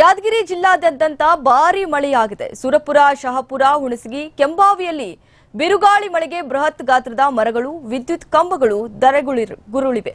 ಯಾದಗಿರಿ ಜಿಲ್ಲಾದ್ಯಂತ ಭಾರಿ ಮಳೆಯಾಗಿದೆ. ಸುರಪುರ, ಶಹಾಪುರ, ಹುಣಸಗಿ, ಕೆಂಬಾವಿಯಲ್ಲಿ ಬಿರುಗಾಳಿ ಮಳೆಗೆ ಬೃಹತ್ ಗಾತ್ರದ ಮರಗಳು, ವಿದ್ಯುತ್ ಕಂಬಗಳು ದರೆಗುಳಿ ಗುರುಳಿವೆ.